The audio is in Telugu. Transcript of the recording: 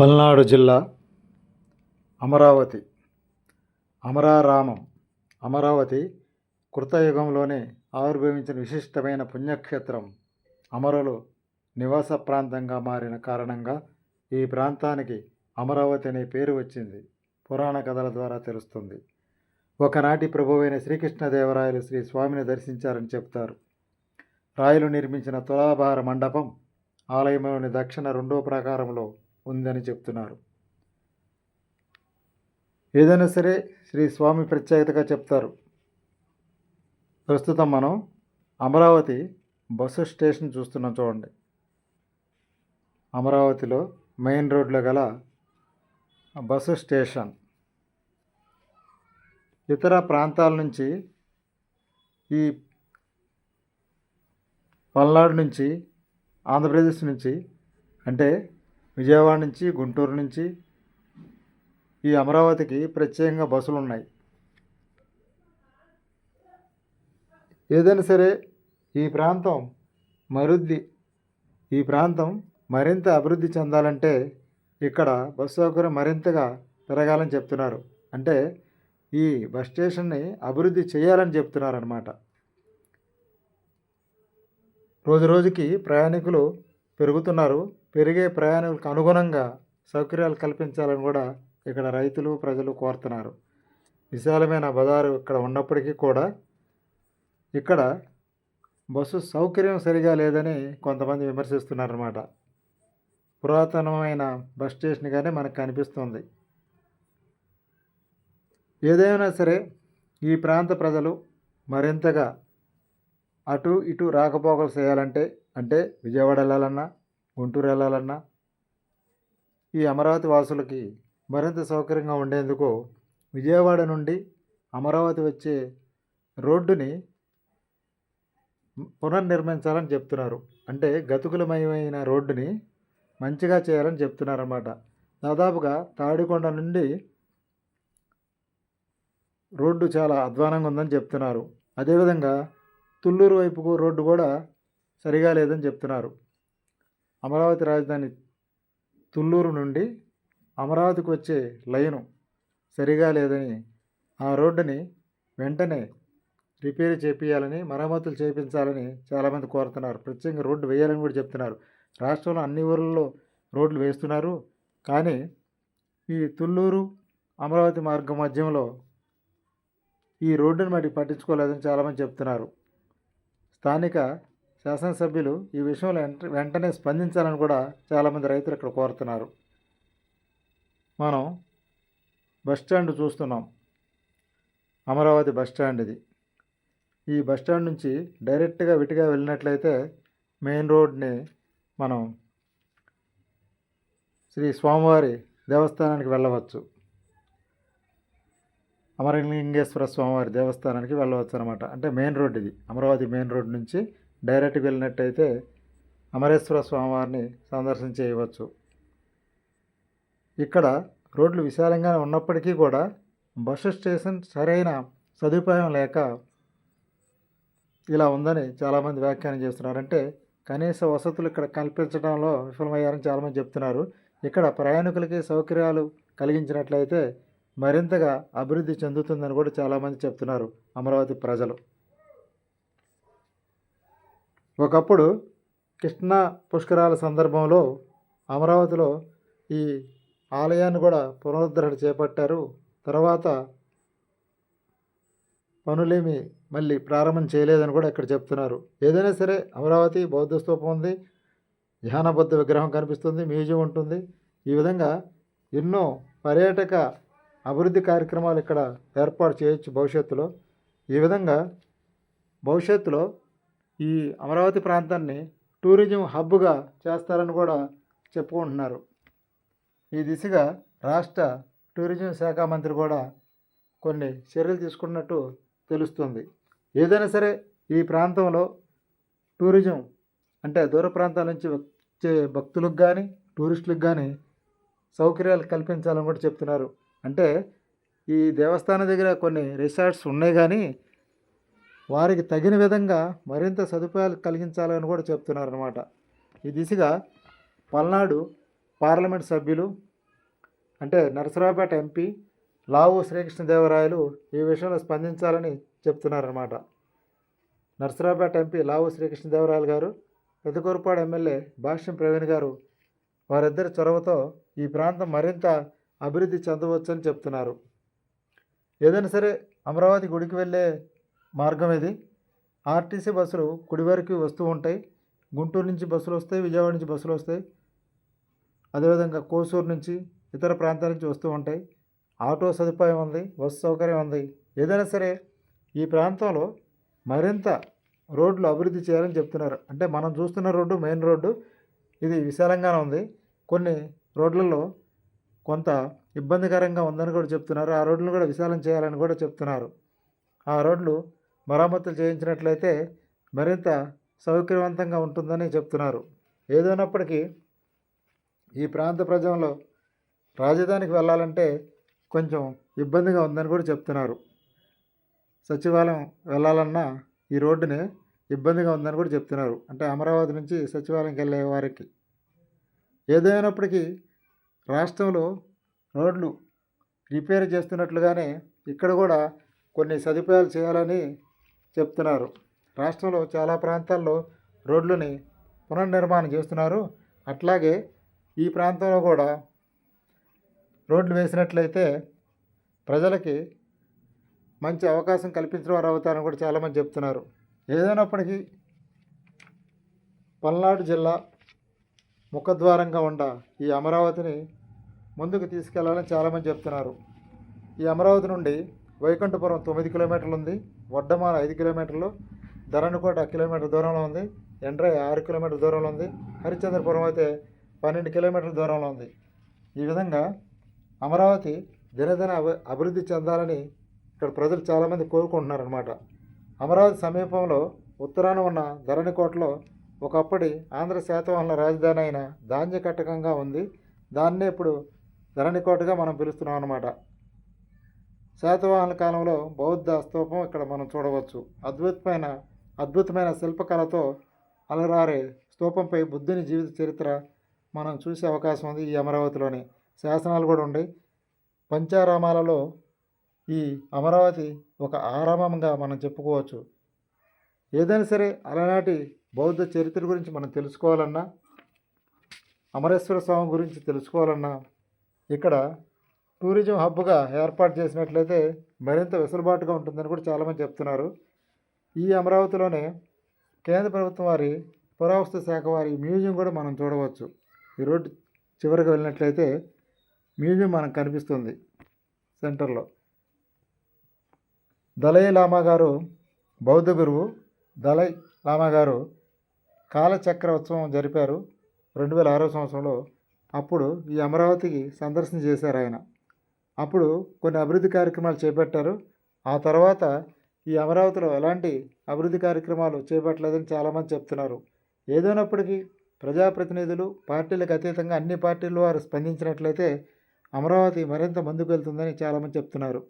పల్నాడు జిల్లా అమరావతి అమరారామం అమరావతి కృతయుగంలోనే ఆవిర్భవించిన విశిష్టమైన పుణ్యక్షేత్రం అమరులు నివాస ప్రాంతంగా మారిన కారణంగా ఈ ప్రాంతానికి అమరావతి అనే పేరు వచ్చింది. పురాణ కథల ద్వారా తెలుస్తుంది. ఒకనాటి ప్రభువైన శ్రీకృష్ణదేవరాయలు శ్రీ స్వామిని దర్శించారని చెప్తారు. రాయలు నిర్మించిన తులాభార మండపం ఆలయంలోని దక్షిణ రెండో ప్రాకారంలో ఉందని చెప్తున్నారు. ఏదైనా సరే శ్రీ స్వామి ప్రత్యేకతగా చెప్తారు. ప్రస్తుతం మనం అమరావతి బస్సు స్టేషన్ చూస్తున్నాం చూడండి. అమరావతిలో మెయిన్ రోడ్లో గల బస్సు స్టేషన్. ఇతర ప్రాంతాల నుంచి ఈ పల్నాడు నుంచి ఆంధ్రప్రదేశ్ నుంచి అంటే విజయవాడ నుంచి గుంటూరు నుంచి ఈ అమరావతికి ప్రత్యేకంగా బస్సులు ఉన్నాయి. ఏదైనా సరే ఈ ప్రాంతం మరుద్ది. ఈ ప్రాంతం మరింత అభివృద్ధి చెందాలంటే ఇక్కడ బస్సు సౌకర్యం మరింతగా పెరగాలని చెప్తున్నారు. అంటే ఈ బస్ స్టేషన్ని అభివృద్ధి చేయాలని చెప్తున్నారన్నమాట. రోజు రోజుకి ప్రయాణికులు పెరుగుతున్నారు. పెరిగే ప్రయాణికులకు అనుగుణంగా సౌకర్యాలు కల్పించాలని కూడా ఇక్కడ రైతులు ప్రజలు కోరుతున్నారు. విశాలమైన బజారు ఇక్కడ ఉన్నప్పటికీ కూడా ఇక్కడ బస్సు సౌకర్యం సరిగా లేదని కొంతమంది విమర్శిస్తున్నారన్నమాట. పురాతనమైన బస్ స్టేషన్గానే మనకు కనిపిస్తుంది. ఏదైనా సరే ఈ ప్రాంత ప్రజలు మరింతగా అటు ఇటు రాకపోకలు చేయాలంటే అంటే విజయవాడ వెళ్ళాలన్నా గుంటూరు వెళ్ళాలన్నా ఈ అమరావతి వాసులకి మరింత సౌకర్యంగా ఉండేందుకు విజయవాడ నుండి అమరావతి వచ్చే రోడ్డుని పునర్నిర్మించాలని చెప్తున్నారు. అంటే గతుకులమయమైన రోడ్డుని మంచిగా చేయాలని చెప్తున్నారన్నమాట. దాదాపుగా తాడికొండ నుండి రోడ్డు చాలా అధ్వానంగా ఉందని చెప్తున్నారు. అదేవిధంగా తుళ్ళూరు వైపుకు రోడ్డు కూడా సరిగా లేదని చెప్తున్నారు. అమరావతి రాజధాని తుళ్ళూరు నుండి అమరావతికి వచ్చే లైను సరిగా లేదని ఆ రోడ్డుని వెంటనే రిపేర్ చేపించాలని మరమ్మతులు చేయించాలని చాలామంది కోరుతున్నారు. ప్రత్యేకంగా రోడ్డు వేయాలని కూడా చెప్తున్నారు. రాష్ట్రంలో అన్ని ఊర్లలో రోడ్లు వేస్తున్నారు. కానీ ఈ తుళ్ళూరు అమరావతి మార్గం మధ్యంలో ఈ రోడ్డుని మరి పట్టించుకోలేదని చాలామంది చెప్తున్నారు. స్థానిక శాసనసభ్యులు ఈ విషయంలో వెంట వెంటనే స్పందించాలని కూడా చాలామంది రైతులు ఇక్కడ కోరుతున్నారు. మనం బస్ స్టాండ్ చూస్తున్నాం. అమరావతి బస్ స్టాండ్ ఇది. ఈ బస్ స్టాండ్ నుంచి డైరెక్ట్గా విటిగా వెళ్ళినట్లయితే మెయిన్ రోడ్ని మనం శ్రీ స్వామివారి దేవస్థానానికి వెళ్ళవచ్చు. అమరలింగేశ్వర స్వామివారి దేవస్థానానికి వెళ్ళవచ్చు అనమాట అంటే మెయిన్ రోడ్ ఇది. అమరావతి మెయిన్ రోడ్ నుంచి డైరెక్ట్గా వెళ్ళినట్టయితే అమరేశ్వర స్వామివారిని సందర్శన చేయవచ్చు. ఇక్కడ రోడ్లు విశాలంగా ఉన్నప్పటికీ కూడా బస్సు స్టేషన్ సరైన సదుపాయం లేక ఇలా ఉందని చాలామంది వ్యాఖ్యానం చేస్తున్నారు. అంటే కనీస వసతులు ఇక్కడ కల్పించడంలో విఫలమయ్యారని చాలామంది చెప్తున్నారు. ఇక్కడ ప్రయాణికులకి సౌకర్యాలు కలిగించినట్లయితే మరింతగా అభివృద్ధి చెందుతుందని కూడా చాలామంది చెప్తున్నారు అమరావతి ప్రజలు. ఒకప్పుడు కృష్ణా పుష్కరాల సందర్భంలో అమరావతిలో ఈ ఆలయాన్ని కూడా పునరుద్ధరణ చేపట్టారు. తర్వాత పనులేమి మళ్ళీ ప్రారంభం చేయలేదని కూడా ఇక్కడ చెప్తున్నారు. ఏదైనా సరే అమరావతి బౌద్ధ స్తూపం ఉంది ధ్యానబుద్ధ విగ్రహం కనిపిస్తుంది మ్యూజియం ఉంటుంది. ఈ విధంగా ఎన్నో పర్యాటక అభివృద్ధి కార్యక్రమాలు ఇక్కడ ఏర్పాటు చేయొచ్చు భవిష్యత్తులో. ఈ విధంగా భవిష్యత్తులో ఈ అమరావతి ప్రాంతాన్ని టూరిజం హబ్గా చేస్తారని కూడా చెప్పుకుంటున్నారు. ఈ దిశగా రాష్ట్ర టూరిజం శాఖ మంత్రి కూడా కొన్ని చర్యలు తీసుకున్నట్టు తెలుస్తుంది. ఏదైనా సరే ఈ ప్రాంతంలో టూరిజం అంటే దూర ప్రాంతాల నుంచి వచ్చే భక్తులకు కానీ టూరిస్టులకు కానీ సౌకర్యాలు కల్పించాలని కూడా చెప్తున్నారు. అంటే ఈ దేవస్థానం దగ్గర కొన్ని రిసార్ట్స్ ఉన్నాయి కానీ వారికి తగిన విధంగా మరింత సదుపాయాలు కలిగించాలని కూడా చెప్తున్నారు అనమాట ఈ దిశగా పల్నాడు పార్లమెంట్ సభ్యులు అంటే నరసరావుపేట ఎంపీ లావు శ్రీకృష్ణదేవరాయలు ఈ విషయంలో స్పందించాలని చెప్తున్నారన్నమాట. నరసరావుపేట ఎంపీ లావు శ్రీకృష్ణదేవరాయలు గారు పెదకూరుపాడు ఎమ్మెల్యే భాష్యం ప్రవీణ్ గారు వారిద్దరి చొరవతో ఈ ప్రాంతం మరింత అభివృద్ధి చెందవచ్చని చెప్తున్నారు. ఏదైనా సరే అమరావతి గుడికి వెళ్ళే మార్గం ఇది ఆర్టీసీ బస్సులు కుడి వరకు వస్తూ ఉంటాయి. గుంటూరు నుంచి బస్సులు వస్తాయి విజయవాడ నుంచి బస్సులు వస్తాయి. అదేవిధంగా కోసూరు నుంచి ఇతర ప్రాంతాల నుంచి వస్తూ ఉంటాయి. ఆటో సదుపాయం ఉంది బస్సు సౌకర్యం ఉంది. ఏదైనా సరే ఈ ప్రాంతంలో మరింత రోడ్లు అభివృద్ధి చేయాలని చెప్తున్నారు. అంటే మనం చూస్తున్న రోడ్డు మెయిన్ రోడ్డు ఇది విశాలంగానే ఉంది. కొన్ని రోడ్లలో కొంత ఇబ్బందికరంగా ఉందని కూడా చెప్తున్నారు. ఆ రోడ్లను కూడా విశాలం చేయాలని కూడా చెప్తున్నారు. ఆ రోడ్లు మరమ్మతులు చేయించినట్లయితే మరింత సౌకర్యవంతంగా ఉంటుందని చెప్తున్నారు. ఏదైనప్పటికీ ఈ ప్రాంత ప్రజల్లో రాజధానికి వెళ్ళాలంటే కొంచెం ఇబ్బందిగా ఉందని కూడా చెప్తున్నారు. సచివాలయం వెళ్ళాలన్నా ఈ రోడ్డుని ఇబ్బందిగా ఉందని కూడా చెప్తున్నారు. అంటే అమరావతి నుంచి సచివాలయంకి వెళ్ళే వారికి. ఏదైనప్పటికీ రాష్ట్రంలో రోడ్లు రిపేర్ చేస్తున్నట్లుగానే ఇక్కడ కూడా కొన్ని సదుపాయాలు చేయాలని చెప్తున్నారు. రాష్ట్రంలో చాలా ప్రాంతాల్లో రోడ్లని పునర్నిర్మాణం చేస్తున్నారు. అట్లాగే ఈ ప్రాంతంలో కూడా రోడ్లు వేసినట్లయితే ప్రజలకి మంచి అవకాశం కల్పించిన వారు అవుతారని కూడా చాలామంది చెప్తున్నారు. ఏదైనప్పటికీ పల్నాడు జిల్లా ముఖద్వారంగా ఉండ ఈ అమరావతిని ముందుకు తీసుకెళ్ళాలని చాలామంది చెప్తున్నారు. ఈ అమరావతి నుండి వైకుంఠపురం తొమ్మిది కిలోమీటర్లు ఉంది. వడ్డమాల ఐదు కిలోమీటర్లు ధరణికోట కిలోమీటర్ దూరంలో ఉంది ఎండ్రై ఆరు కిలోమీటర్ దూరంలో ఉంది హరిశ్చంద్రపురం అయితే పన్నెండు కిలోమీటర్ల దూరంలో ఉంది. ఈ విధంగా అమరావతి దినదిన అభి అభివృద్ధి చెందాలని ఇక్కడ ప్రజలు చాలామంది కోరుకుంటున్నారన్నమాట. అమరావతి సమీపంలో ఉత్తరాన ఉన్న ధరణికోటలో ఒకప్పటి ఆంధ్ర శాతవాహన రాజధాని అయిన ధాన్యకట్టకంగా ఉంది. దాన్నే ఇప్పుడు ధరణికోటగా మనం పిలుస్తున్నాం అన్నమాట శాతవాహన కాలంలో బౌద్ధ స్తూపం ఇక్కడ మనం చూడవచ్చు. అద్భుతమైన అద్భుతమైన శిల్పకళతో అలరారే స్తూపంపై బుద్ధుని జీవిత చరిత్ర మనం చూసే అవకాశం ఉంది ఈ అమరావతిలోని. శాసనాలు కూడా ఉన్నాయి పంచారామాలలో ఈ అమరావతి ఒక ఆరామంగా మనం చెప్పుకోవచ్చు. ఏదైనా సరే అలనాటి బౌద్ధ చరిత్ర గురించి మనం తెలుసుకోవాలన్నా అమరేశ్వర స్వామి గురించి తెలుసుకోవాలన్నా ఇక్కడ టూరిజం హబ్గా ఏర్పాటు చేసినట్లయితే మరింత వెసులుబాటుగా ఉంటుందని కూడా చాలామంది చెప్తున్నారు. ఈ అమరావతిలోనే కేంద్ర ప్రభుత్వం వారి పురావస్తు శాఖ వారి మ్యూజియం కూడా మనం చూడవచ్చు. ఈ రోడ్డు చివరికి వెళ్ళినట్లయితే మ్యూజియం మనకు కనిపిస్తుంది సెంటర్లో. దలై లామా గారు బౌద్ధ గురువు. దలై లామా గారు కాలచక్ర ఉత్సవం జరిపారు. రెండు వేల ఆరో సంవత్సరంలో అప్పుడు ఈ అమరావతికి సందర్శన చేశారు ఆయన. అప్పుడు కొన్ని అభివృద్ధి కార్యక్రమాలు చేపట్టారు. ఆ తర్వాత ఈ అమరావతిలో ఎలాంటి అభివృద్ధి కార్యక్రమాలు చేపట్టలేదని చాలామంది చెప్తున్నారు. ఏదైనప్పటికీ ప్రజాప్రతినిధులు పార్టీలకు అతీతంగా అన్ని పార్టీల వారు స్పందించినట్లయితే అమరావతి మరింత ముందుకు వెళ్తుందని చాలామంది చెప్తున్నారు.